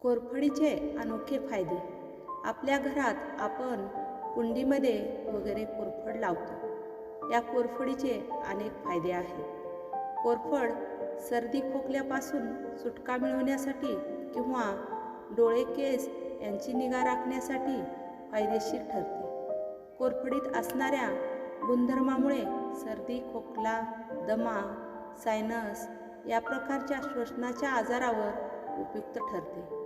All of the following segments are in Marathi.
कोरफडीचे अनोखे फायदे. आपल्या घरात आपण कुंडीमध्ये वगैरे कोरफड लावतो. या कोरफडीचे अनेक फायदे आहेत. कोरफड सर्दी खोकल्यापासून सुटका मिळवण्यासाठी किंवा डोळे केस यांची निगा राखण्यासाठी फायदेशीर ठरते. कोरफडीत असणाऱ्या गुणधर्मामुळे सर्दी खोकला दमा सायनस या प्रकारच्या श्वसनाच्या आजारावर उपयुक्त ठरते.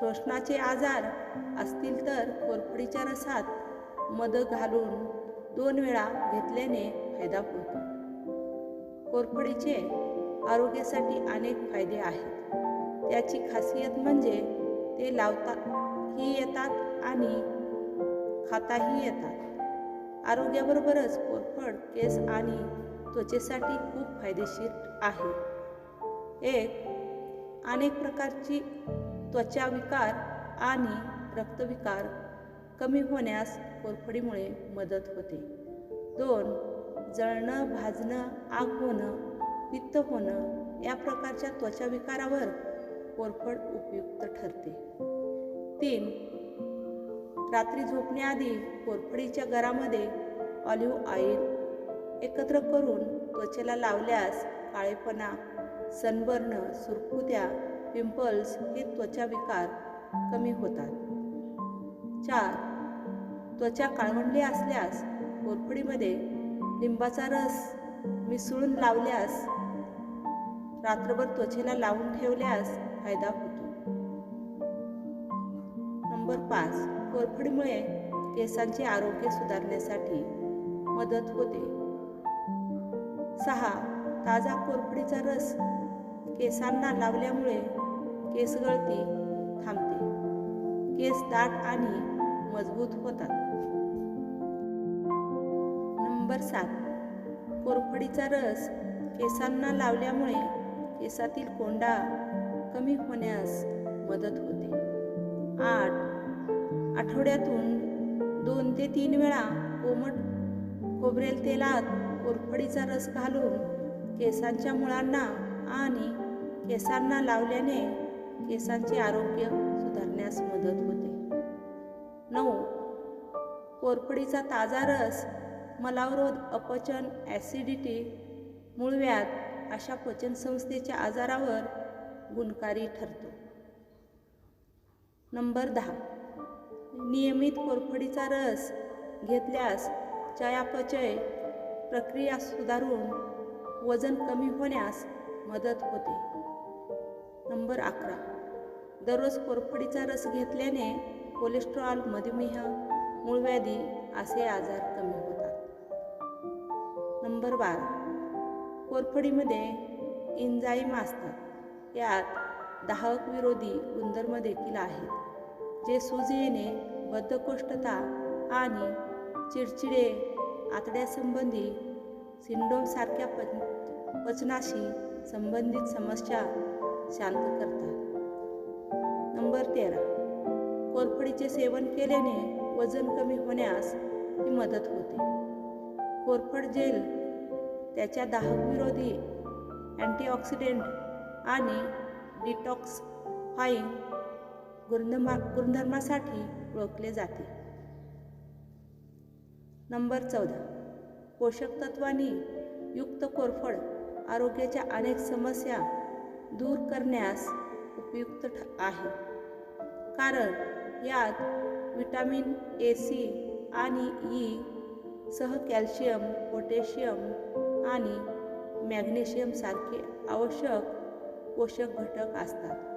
शोषणाचे आजार असतील तर कोरफडीच्या रसात मध घालून दोन वेळा घेतल्याने फायदा होतो. कोरफडीचे आरोग्यासाठी अनेक फायदे आहेत. त्याची खासियत म्हणजे ते लावताही येतात आणि खाताही येतात. आरोग्याबरोबरच कोरफड केस आणि त्वचेसाठी खूप फायदेशीर आहे. एक अनेक प्रकारची त्वचा विकार आणि रक्तविकार कमी होण्यास कोरफडीमुळे मदत होते. दोन जळणं भाजणं आग होणं पित्त होणं या प्रकारच्या त्वचा विकारावर कोरफड उपयुक्त ठरते. तीन रात्री झोपण्याआधी कोरफडीच्या गरामध्ये ऑलिव्ह ऑइल एकत्र करून त्वचेला लावल्यास काळेपणा सनबर्न सुरकुत्या पिंपल्स हे त्वचा विकार कमी होतात. चार त्वचा काळवंडली असल्यास कोरफडीमध्ये लिंबाचा रस मिसळून लावल्यास रात्रभर त्वचेला लावून ठेवल्यास फायदा होतो. नंबर पाच कोरफडीमुळे केसांचे आरोग्य सुधारण्यासाठी मदत होते. सहा ताजा कोरफडीचा रस केसांना लावल्यामुळे केस गळती थांबते. केस दाट आणि मजबूत होतात. नंबर सात. कोरफडीचा रस केसांना लावल्यामुळे केसातील कोंडा कमी होण्यास मदत होते. आठ. आठवड्यातून दोन ते तीन वेळा कोमट खोबरेल तेलात कोरफडीचा रस घालून केसांच्या मुळांना आणि केसांना लावल्याने केसांचे आरोग्य सुधारण्यास मदत होते. नऊ. कोरफडीचा ताजा रस मलावरोध अपचन ॲसिडिटी मूळव्याध अशा पचनसंस्थेच्या आजारावर गुणकारी ठरतो. नंबर दहा. नियमित कोरफडीचा रस घेतल्यास चयापचय प्रक्रिया सुधारून वजन कमी होण्यास मदत होते. नंबर अकरा. दररोज कोरफडीचा रस घेतल्याने कोलेस्ट्रॉल मधुमेह मूळव्याधी असे आजार कमी होतात. नंबर बारा. कोरफडीमध्ये एन्झाईम असतात. यात दाहक विरोधी गुणधर्म देखील आहेत जे सूज येणे बद्धकोष्ठता आणि चिडचिडे आतड्यासंबंधी सिंडोमसारख्या पच पचनाशी संबंधित समस्या शांत करतात. नंबर तेरा. कोरफडीचे सेवन केल्याने वजन कमी होण्यास ही मदत होते. कोरफड जेल त्याच्या दाहकविरोधी अँटीऑक्सिडेंट आणि डिटॉक्सफाईंग गुणधर्मा गुणधर्मासाठी ओळखले जाते. नंबर चौदा. पोषक तत्वांनी युक्त कोरफड आरोग्याच्या अनेक समस्या दूर करण्यास उपयुक्त ठ आहे. कारण यात विटॅमिन ए सी आणि ई सह कॅल्शियम पोटॅशियम आणि मॅग्नेशियमसारखे आवश्यक पोषक घटक असतात.